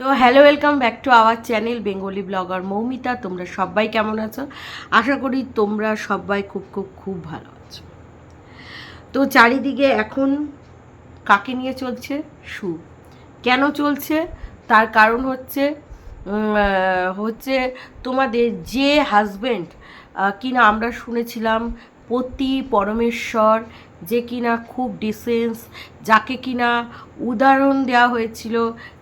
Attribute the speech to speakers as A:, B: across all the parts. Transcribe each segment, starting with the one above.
A: তো hello welcome back to our channel Bengali blogger Moumita তোমরা সবাই কেমন আছো? আশা করি তোমরা সবাই খুব খুব খুব ভালো আছো। তো চারিদিকে এখন কাকে নিয়ে চলছে? সু। কেন চলছে? তার কারণ হচ্ছে হচ্ছে তোমাদের যে হাজবেন্ড কিনা আমরা শুনেছিলাম, পতি পরমেশ্বর যে কিনা খুব ডিসেন্স যাকে কিনা উদাহরণ দেওয়া হয়েছিল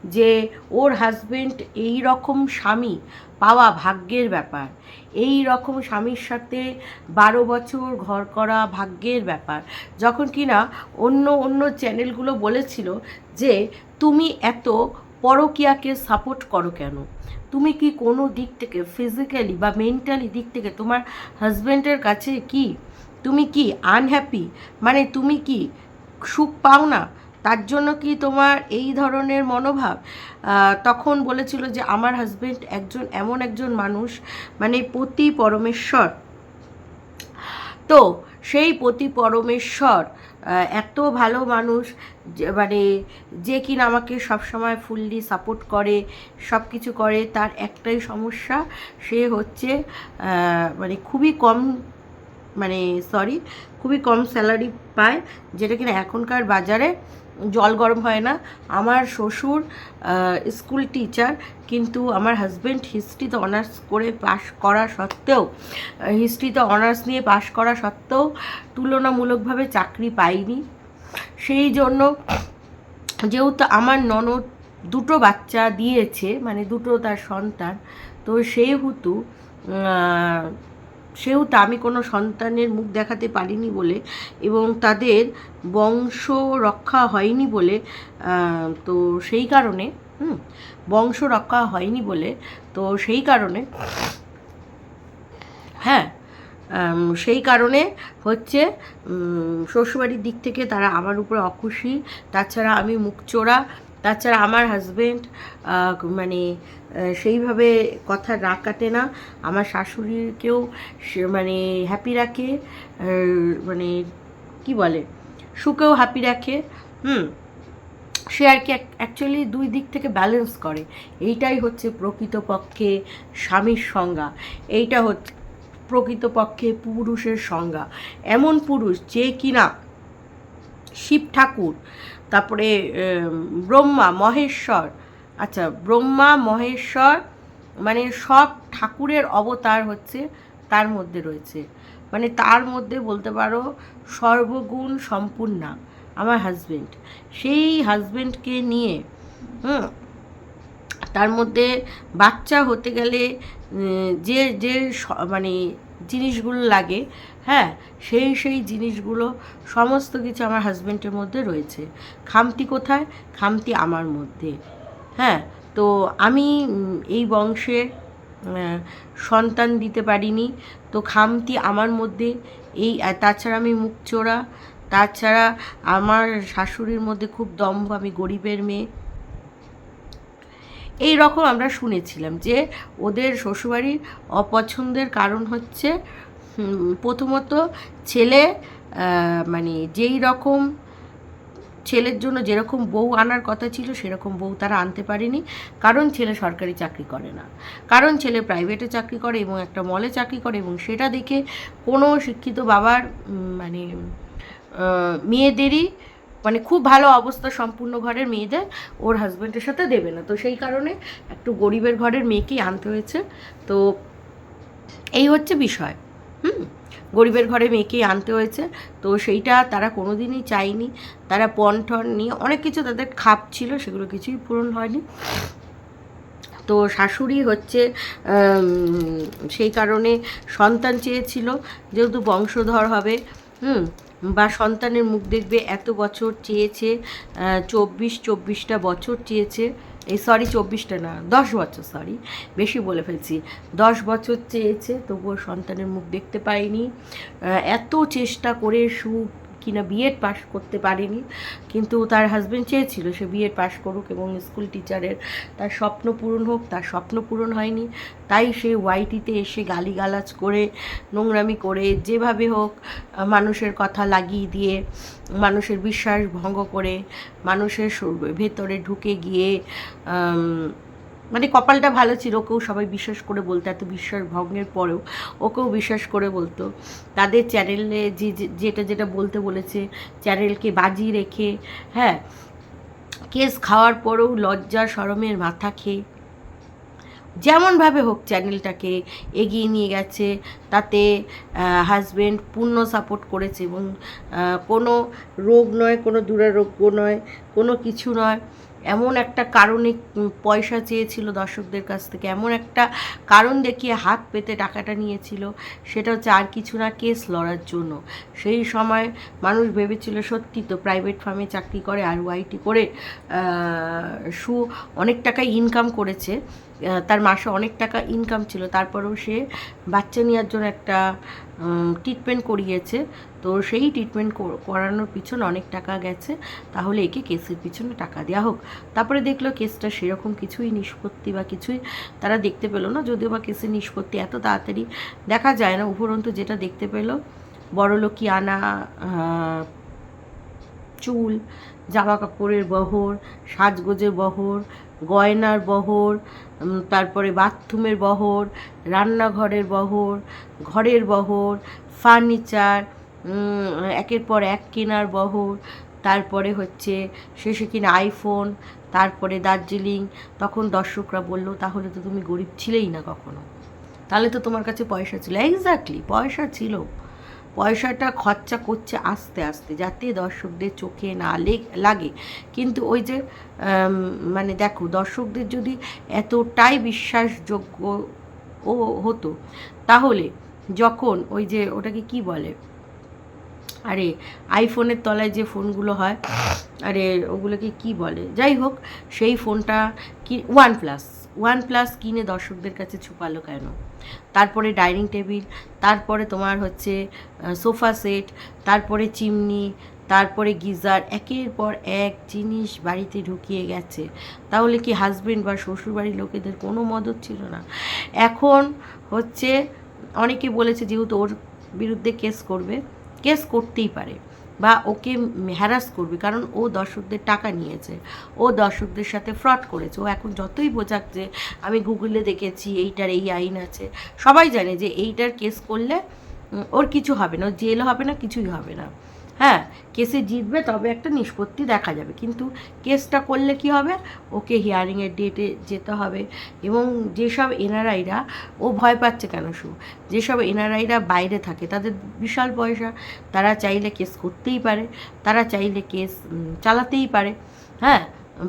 A: যে ওর হাজবেন্ড এই রকম স্বামী পাওয়া ভাগ্যের ব্যাপার। এই রকম স্বামীর সাথে বারো বছর ঘর করা ভাগ্যের ব্যাপার। যখন কিনা অন্য অন্য চ্যানেলগুলো বলেছিল যে তুমি এত পরকিয়াকে সাপোর্ট করো কেন? তুমি কি কোনো দিক থেকে ফিজিক্যালি বা মেন্টালি দিক থেকে তোমার হাজব্যান্ডের কাছে কি তুমি কি আনহ্যাপি মানে তুমি কি সুখ পাও না? তার জন্য কি তোমার এই ধরনের মনোভাব? তখন বলেছিল যে আমার হাজব্যান্ড একজন, এমন একজন মানুষ মানে পতি পরমেশ্বর। তো সেই পতি পরমেশ্বর এত ভালো মানুষ মানে যে কিনা আমাকে সবসময় ফুললি সাপোর্ট করে সব কিছু করে, তার একটাই সমস্যা, সে হচ্ছে মানে খুবই কম মানে সরি খুবই কম স্যালারি পায়, যেটা কিনা এখনকার বাজারে জল গরম হয় না। আমার শ্বশুর স্কুল টিচার কিন্তু আমার হাজব্যান্ড হিস্ট্রিতে অনার্স করে পাশ করা সত্ত্বেও হিস্ট্রিতে অনার্স নিয়ে পাশ করা সত্ত্বেও তুলনামূলকভাবে চাকরি পাইনি। সেই জন্য যেহেতু আমার ননদ দুটো বাচ্চা দিয়েছে মানে দুটো তার সন্তান, তো সেহেতু সেহেতু আমি কোনো সন্তানের মুখ দেখাতে পারিনি বলে এবং তাদের বংশ রক্ষা হয়নি বলে তো সেই কারণে, হুম, বংশ রক্ষা হয়নি বলে, তো সেই কারণে হ্যাঁ সেই কারণে হচ্ছে শ্বশুরবাড়ির দিক থেকে তারা আমার উপরে অখুশি। তাছাড়া আমি মুখ মুখচোরা তাছাড়া আমার হাজবেন্ড মানে সেইভাবে কথা না কাটে না। আমার শাশুড়িকেও মানে হ্যাপি রাখে মানে কি বলে, সুখেও হ্যাপি রাখে, হুম। সে আর কি অ্যাকচুয়ালি দুই দিক থেকে ব্যালেন্স করে। এইটাই হচ্ছে প্রকৃতপক্ষে স্বামীর সংজ্ঞা। এইটা হচ্ছে প্রকৃতপক্ষে পুরুষের সংজ্ঞা। এমন পুরুষ যে কিনা শিব ঠাকুর তারপরে ব্রহ্মা, মহেশ্বর। আচ্ছা ব্রহ্মা, মহেশ্বর মানে সব ঠাকুরের অবতার হচ্ছে তার মধ্যে রয়েছে। মানে তার মধ্যে বলতে পারো, সর্বগুণ সম্পূর্ণা আমার হাজবেন্ড সেই হাজবেন্ডকে নিয়ে, হুম, তার মধ্যে বাচ্চা হতে গেলে যে যে মানে জিনিসগুলো লাগে হ্যাঁ সেই সেই জিনিসগুলো, সমস্ত কিছু আমার হাজব্যান্ডের মধ্যে রয়েছে। খামতি কোথায়? খামতি আমার মধ্যে। হ্যাঁ তো আমি এই বংশে সন্তান দিতে পারিনি। তো খামতি আমার মধ্যে, এই তাছাড়া আমি মুখ চোরা তাছাড়া আমার শাশুড়ির মধ্যে খুব দম্ভ, আমি গরিবের মেয়ে। এই রকম আমরা শুনেছিলাম যে ওদের শ্বশুরবাড়ির অপছন্দের কারণ হচ্ছে প্রথমত ছেলে মানে যেই রকম ছেলের জন্য যেরকম বউ আনার কথা ছিল, সেরকম বউ তারা আনতে পারেনি। কারণ ছেলে সরকারি চাকরি করে না। কারণ ছেলে প্রাইভেটে চাকরি করে এবং একটা মলে চাকরি করে এবং সেটা দেখে কোনো শিক্ষিত বাবার মানে মেয়েদেরই মানে খুব ভালো অবস্থা সম্পূর্ণ ঘরের মেয়েদের ওর হাজব্যান্ডের সাথে দেবে না। তো সেই কারণে একটু গরিবের ঘরের মেয়েকেই আনতে হয়েছে। তো এই হচ্ছে বিষয়। হুম, গরিবের ঘরে মেয়েকেই আনতে হয়েছে। তো সেইটা তারা কোনোদিনই চায়নি। তারা পণ ঠন নিয়ে অনেক কিছু তাদের খাপ ছিল, সেগুলো কিছুই পূরণ হয়নি। তো শাশুড়ি হচ্ছে সেই কারণে সন্তান চেয়েছিল, যেহেতু বংশধর হবে, হুম, বা সন্তানের মুখ দেখবে এত বছর চেয়েছে চব্বিশ, চব্বিশটা বছর চেয়েছে। এই সরি চব্বিশটা না, দশ বছর সরি বেশি বলে ফেলছি। দশ বছর চেয়েছে, তবুও সন্তানের মুখ দেখতে পাইনি। এত চেষ্টা করে সু কিনা বিএড পাশ করতে পারেনি। কিন্তু তার হাজব্যান্ড চেয়েছিল সে বিএড পাশ করুক এবং স্কুল টিচারের তার স্বপ্ন পূরণ হোক, তার স্বপ্ন পূরণ হয়নি। তাই সে ওয়াইটিতে এসে গালিগালাজ করে, নোংরামি করে, যেভাবে হোক মানুষের কথা লাগিয়ে দিয়ে, মানুষের বিশ্বাস ভঙ্গ করে, মানুষের ভেতরে ঢুকে গিয়ে মানে কপালটা ভালো ছিল, ওকেও সবাই বিশ্বাস করে বলতো, এত বিশ্বাস ভঙ্গের পরেও ওকেও বিশ্বাস করে বলতো। তাদের চ্যানেলে যে যেটা যেটা বলতে বলেছে চ্যানেলকে বাজি রেখে হ্যাঁ কেস খাওয়ার পরেও লজ্জা শরমের মাথা খেয়ে, যেমনভাবে হোক চ্যানেলটাকে এগিয়ে নিয়ে গেছে, তাতে হাজবেন্ড পূর্ণ সাপোর্ট করেছে এবং কোনো রোগ নয়, কোনো দুরারোগ্য নয়, কোনো কিছু নয়। এমন একটা কারণে পয়সা চেয়েছিল দর্শকদের কাছ থেকে, এমন একটা কারণ দেখিয়ে হাত পেতে টাকাটা নিয়েছিল, সেটা হচ্ছে আর কিছু না, কেস লড়ার জন্য। সেই সময় মানুষ ভেবেছিল, সত্যি তো প্রাইভেট ফার্মে চাকরি করে আর ওয়াইটি করে সু অনেক টাকা ইনকাম করেছে তার মাসে অনেক টাকা ইনকাম ছিল, তারপরেও সে বাচ্চা নেওয়ার জন্য একটা ট্রিটমেন্ট করিয়েছে। তো সেই ট্রিটমেন্ট করানোর পিছনে অনেক টাকা গেছে। তাহলে একে কেসের পিছনে টাকা দেওয়া হোক। তারপরে দেখল কেসটা সেরকম কিছুই নিষ্পত্তি বা কিছুই তারা দেখতে পেল না। যদিও বা কেসের নিষ্পত্তি এত তাড়াতাড়ি দেখা যায় না। উপরন্তু যেটা দেখতে পেল বড়লোকি আনা চুল জামা কাপড়ের বহর, সাজগোজের বহর, গয়নার বহর তারপরে বাথরুমের বহর, রান্নাঘরের বহর, ঘরের বহর, ফার্নিচার একের পর এক কেনার বহর, তারপরে হচ্ছে শেষে কিনা আইফোন তারপরে দার্জিলিং। তখন দর্শকরা বলল, তাহলে তো তুমি গরিব ছিলেই না কখনো। তাহলে তো তোমার কাছে পয়সা ছিল। এক্স্যাক্টলি পয়সা ছিল। পয়সাটা খরচা করছে আস্তে আস্তে, যাতে দর্শকদের চোখে না লেগ- লাগে। কিন্তু ওই যে মানে দেখো, দর্শকদের যদি এতটাই বিশ্বাসযোগ্য ও হতো, তাহলে যখন ওই যে, ওটাকে কি বলে? আরে আইফোনের তলায় যে ফোনগুলো হয়, আরে, ওগুলোকে কি বলে? যাই হোক, সেই ফোনটা কি ওয়ান প্লাস ওয়ান প্লাস কিনে দর্শকদের কাছে ছুপালো কেন? তারপরে ডাইনিং টেবিল, তারপরে তোমার হচ্ছে সোফা সেট, তারপরে চিমনি, তারপরে গিজার, একের পর এক জিনিস বাড়িতে ঢুকিয়ে গেছে। তাহলে কি হাজবেন্ড বা শ্বশুরবাড়ির লোকেদের কোনো মদত ছিল না? এখন হচ্ছে, অনেকে বলেছে যেহেতু ওর বিরুদ্ধে কেস করবে কেস করতেই পারে বা ওকে হ্যারাস করবে, কারণ ও দর্শকদের টাকা নিয়েছে, ও দর্শকদের সাথে ফ্রড করেছে, ও এখন যতই বোঝাক যে আমি গুগলে দেখেছি এইটার এই আইন আছে, সবাই জানে যে এইটার কেস করলে ওর কিছু হবে না, ওর জেল হবে না, কিছুই হবে না। হ্যাঁ কেসে জিতবে তবে একটা নিষ্পত্তি দেখা যাবে। কিন্তু কেসটা করলে কি হবে? ওকে হিয়ারিংয়ের ডেটে যেতে হবে। এবং যেসব এনআরআইরা ও ভয় পাচ্ছে কেন শু যেসব এনআরআইরা বাইরে থাকে, তাদের বিশাল পয়সা, তারা চাইলে কেস করতেই পারে, তারা চাইলে কেস চালাতেই পারে। হ্যাঁ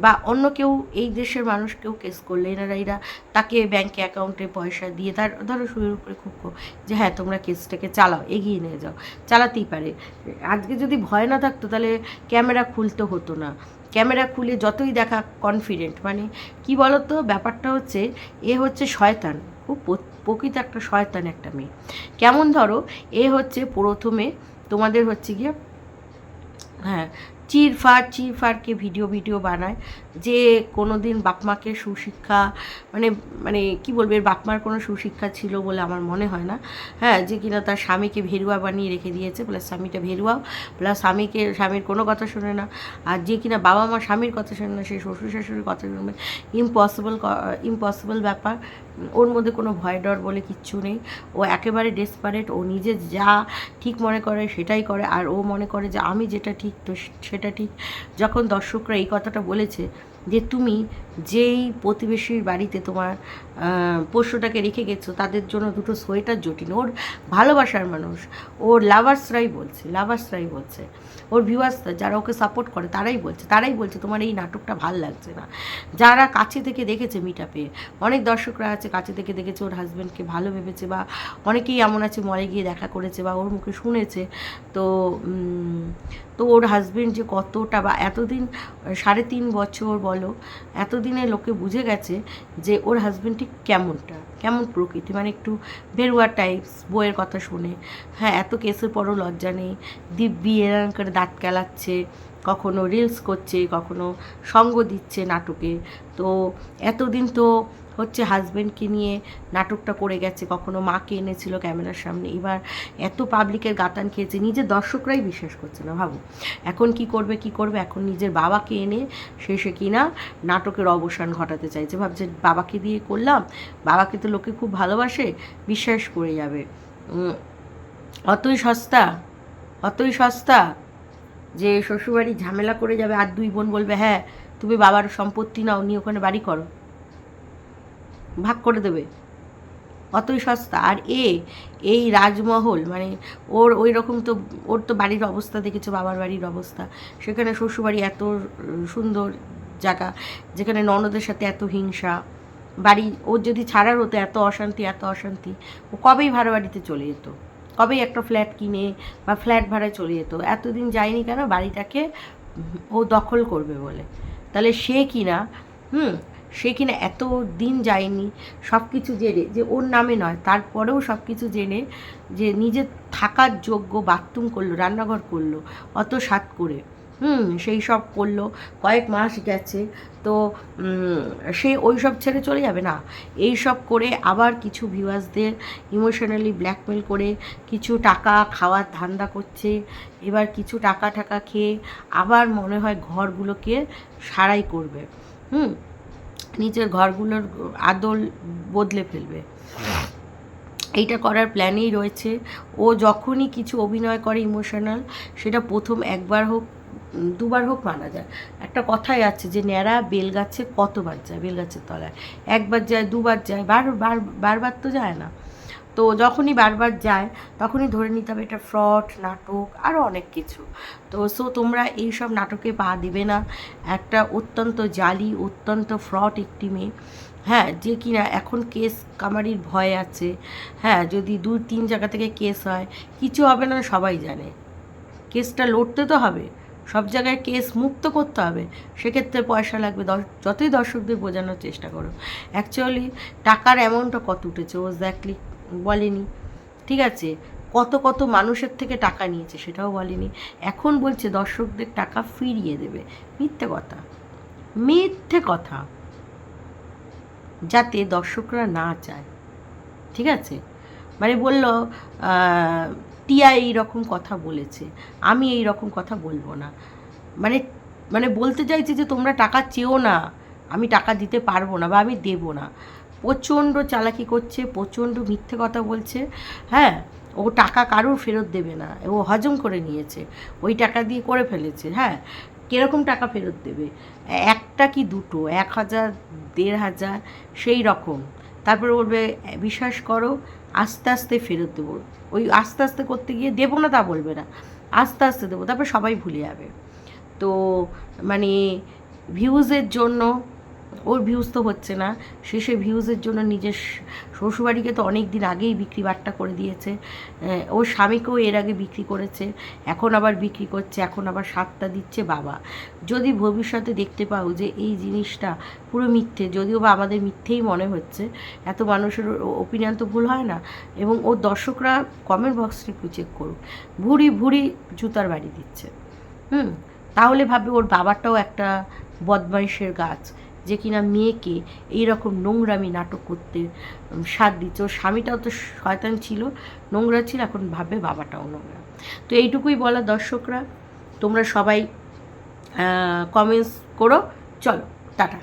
A: বা অন্য কেউ এই দেশের মানুষ কেউ কেস করলে এনারাইরা তাকে ব্যাংকে অ্যাকাউন্টে পয়সা দিয়ে তার, ধরো শুরুর উপরে খুব যে হ্যাঁ তোমরা কেসটাকে চালাও, এগিয়ে নিয়ে যাও, চালাতেই পারে। আজকে যদি ভয় না থাকতো তাহলে ক্যামেরা খুলতে হতো না। ক্যামেরা খুলে যতই দেখা কনফিডেন্ট মানে কি বলতো? ব্যাপারটা হচ্ছে, এ হচ্ছে শয়তান, খুব প্রকৃত একটা শয়তান একটা মেয়ে। কেমন ধরো, এ হচ্ছে প্রথমে তোমাদের হচ্ছে গিয়ে হ্যাঁ চিরফার চিরফারকে ভিডিও ভিডিও বানায় যে কোনো দিন বাপমাকে সুশিক্ষা মানে মানে কি বলবে বাপমার কোনো সুশিক্ষা ছিল বলে আমার মনে হয় না। হ্যাঁ যে কিনা তার স্বামীকে ভেরুয়া বানিয়ে রেখে দিয়েছে, প্লাস স্বামীটা ভেরুয়াও, প্লাস স্বামীকে, স্বামীর কোনো কথা শোনে না। আর যে কিনা বাবা মা স্বামীর কথা শোনে না, সে শ্বশুর শাশুড়ির কথা শুনবে ইম্পসিবল ইম্পসিবল ব্যাপার। ওর মধ্যে কোনো ভয় ডর বলে কিচ্ছু নেই। ও একেবারে ডেসপারেট ও নিজে যা ঠিক মনে করে সেটাই করে। আর ও মনে করে যে আমি যেটা ঠিক, তো সেটা ঠিক। যখন দর্শকরা এই কথাটা বলেছে যে তুমি যেই প্রতিবেশীর বাড়িতে তোমার পোষ্যটাকে রেখে গেছো, তাদের জন্য দুটো সোয়েটার জটিল। ওর ভালোবাসার মানুষ। ওর লাভার্সরাই বলছে লাভার্সরাই বলছে। ওর ভিউয়ার্স যারা ওকে সাপোর্ট করে, তারাই বলছে তারাই বলছে তোমার এই নাটকটা ভালো লাগছে না। যারা কাছে থেকে দেখেছে মিটাপে অনেক দর্শকরা আছে কাছে থেকে দেখেছে ওর হাজব্যান্ডকে ভালো ভেবেছে বা অনেকেই এমন আছে মলে গিয়ে দেখা করেছে বা ওর মুখে শুনেছে। তো তো ওর হাজবেন্ড যে কতটা বা এতদিন, সাড়ে তিন বছর বলো, এতদিনে লোকে বুঝে গেছে যে ওর হাজব্যান্ডটি কেমনটা, কেমন প্রকৃতি। মানে একটু বেরুয়া টাইপস বইয়ের কথা শুনে। হ্যাঁ এত কেসের পরও লজ্জা নেই। দিব্যি এরান করে দাঁত কেলাচ্ছে, কখনো রিলস করছে, কখনো সঙ্গ দিচ্ছে নাটকে। তো এতদিন তো হচ্ছে হাজব্যান্ডকে নিয়ে নাটকটা করে গেছে, কখনো মাকে এনেছিল ক্যামেরার সামনে। এবার এত পাবলিকের গাতান খেয়েছে, নিজের দর্শকরাই বিশ্বাস করছে না, ভাবো। এখন কি করবে কি করবে? এখন নিজের বাবাকে এনে শেষে কিনা নাটকের অবসান ঘটাতে চাইছে। ভাবছে বাবাকে দিয়ে করলাম, বাবাকে তো লোকে খুব ভালোবাসে, বিশ্বাস করে যাবে। অতই সস্তা অতই সস্তা যে শ্বশুরবাড়ি ঝামেলা করে যাবে। আর দুই বোন বলবে হ্যাঁ তুমি বাবার সম্পত্তি নাও, নিয়ে ওখানে বাড়ি করো। ভাগ করে দেবে। অতই সস্তা। আর এ, এই রাজমহল মানে ওর ওই রকম তো, ওর তো বাড়ির অবস্থা দেখেছ, বাবার বাড়ির অবস্থা। সেখানে শ্বশুরবাড়ি এত সুন্দর জায়গা, যেখানে ননদের সাথে এত হিংসা, বাড়ি ওর যদি ছাড়ার হতো এত অশান্তি এত অশান্তি, ও কবেই ভাড়া বাড়িতে চলে যেত? কবেই একটা ফ্ল্যাট কিনে বা ফ্ল্যাট ভাড়ায় চলে যেত? এতদিন যায়নি কেন? বাড়িটাকে ও দখল করবে বলে। তাহলে সে কিনা হুম সে কিনা এত দিন যায়নি সব কিছু জেনে, যে ওর নামে নয়, তারপরেও সব কিছু জেনে যে নিজে থাকার যোগ্য বাথরুম করল, রান্নাঘর করল, অত স্বাদ করে। হুম, সেই সব করল, কয়েক মাস গেছে, তো সে ওই সব ছেড়ে চলে যাবে না। এই সব করে আবার কিছু ভিউয়ার্সদের ইমোশনালি ব্ল্যাকমেল করে, কিছু টাকা খাওয়ার ধান্দা করছে, এবার কিছু টাকা টাকা খেয়ে আবার মনে হয় ঘরগুলোকে সারাই করবে। হুম নিজের ঘরগুলোর আদল বদলে ফেলবে। এইটা করার প্ল্যানেই রয়েছে। ও যখনই কিছু অভিনয় করে ইমোশনাল সেটা প্রথম একবার হোক দুবার হোক মানা যায়। একটা কথাই আছে যে, ন্যাড়া বেলগাছে কতবার যায়, বেলগাছের তলায়। একবার যায়, দুবার যায়, বার বার, বারবার তো যায় না। তো যখনই বারবার যায়, তখনই ধরে নিতে হবে এটা ফ্রড, নাটক আরও অনেক কিছু। তো সো তোমরা এই সব নাটকে পা দিবে না। একটা অত্যন্ত জালি, অত্যন্ত ফ্রড একটি মেয়ে। হ্যাঁ যে কিনা এখন কেস কামারির ভয় আছে। হ্যাঁ যদি দুই, তিন জায়গা থেকে কেস হয়, কিছু হবে না, সবাই জানে। কেসটা লড়তে তো হবে। সব জায়গায় কেস মুক্ত করতে হবে। সেক্ষেত্রে পয়সা লাগবে। যতই দর্শকদের বোঝানোর চেষ্টা করো। অ্যাকচুয়ালি টাকার অ্যামাউন্টটা কত উঠেছে? এক্স্যাক্টলি বলেনি। ঠিক আছে? কত কত মানুষের থেকে টাকা নিয়েছে সেটাও বলেনি। এখন বলছে দর্শকদের টাকা ফিরিয়ে দেবে। মিথ্যে কথা। মিথ্যে কথা। যাতে দর্শকরা না চায়। ঠিক আছে? মানে বলল টিয়া এই রকম কথা বলেছে। আমি এই রকম কথা বলব না। মানে মানে বলতে চাইছি যে তোমরা টাকা চেও না। আমি টাকা দিতে পারব না বা আমি দেবো না। প্রচণ্ড চালাকি করছে, প্রচণ্ড মিথ্যে কথা বলছে। হ্যাঁ ও টাকা কারুর ফেরত দেবে না, ও হজম করে নিয়েছে, ওই টাকা দিয়ে করে ফেলেছে। হ্যাঁ কীরকম টাকা ফেরত দেবে? একটা কি দুটো? এক হাজার, দেড় হাজার, সেই রকম। তারপরে বলবে, বিশ্বাস করো, আস্তে আস্তে ফেরত দেবো। ওই আস্তে আস্তে করতে গিয়ে দেবো না তা বলবে না। আস্তে আস্তে দেবো, তারপর সবাই ভুলে যাবে। তো মানে ভিউজের জন্য ওর ভিউজ তো হচ্ছে না। শেষে ভিউজের জন্য নিজের শ্বশুরবাড়িকে তো অনেক দিন আগেই বিক্রি বাট্টা করে দিয়েছে। ওর স্বামীকেও এর আগে বিক্রি করেছে। এখন আবার বিক্রি করছে, এখন আবার সাতটা দিচ্ছে বাবা। যদি ভবিষ্যতে দেখতে পাও যে এই জিনিসটা পুরো মিথ্যে, যদিও বা আমাদের মিথ্যেই মনে হচ্ছে, এত মানুষের ওপিনিয়ন তো ভুল হয় না। এবং ওর দর্শকরা কমেন্ট বক্সটা একটু চেক করুক। ভুড়ি ভুড়ি জুতার বাড়ি দিচ্ছে। হুম, তাহলে ভাবে ওর বাবাটাও একটা বদমাইশের গাছ। যে কিনা মেয়েকে এই রকম নোংরামি নাটক করতে সাথ দিচ্ছে ওর স্বামীটাও তো শয়তান ছিল, নোংরা ছিল, এখন ভাববে বাবাটাও নোংরা। তো এইটুকুই বলা দর্শকরা। তোমরা সবাই কমেন্টস করো। চলো, টাটা।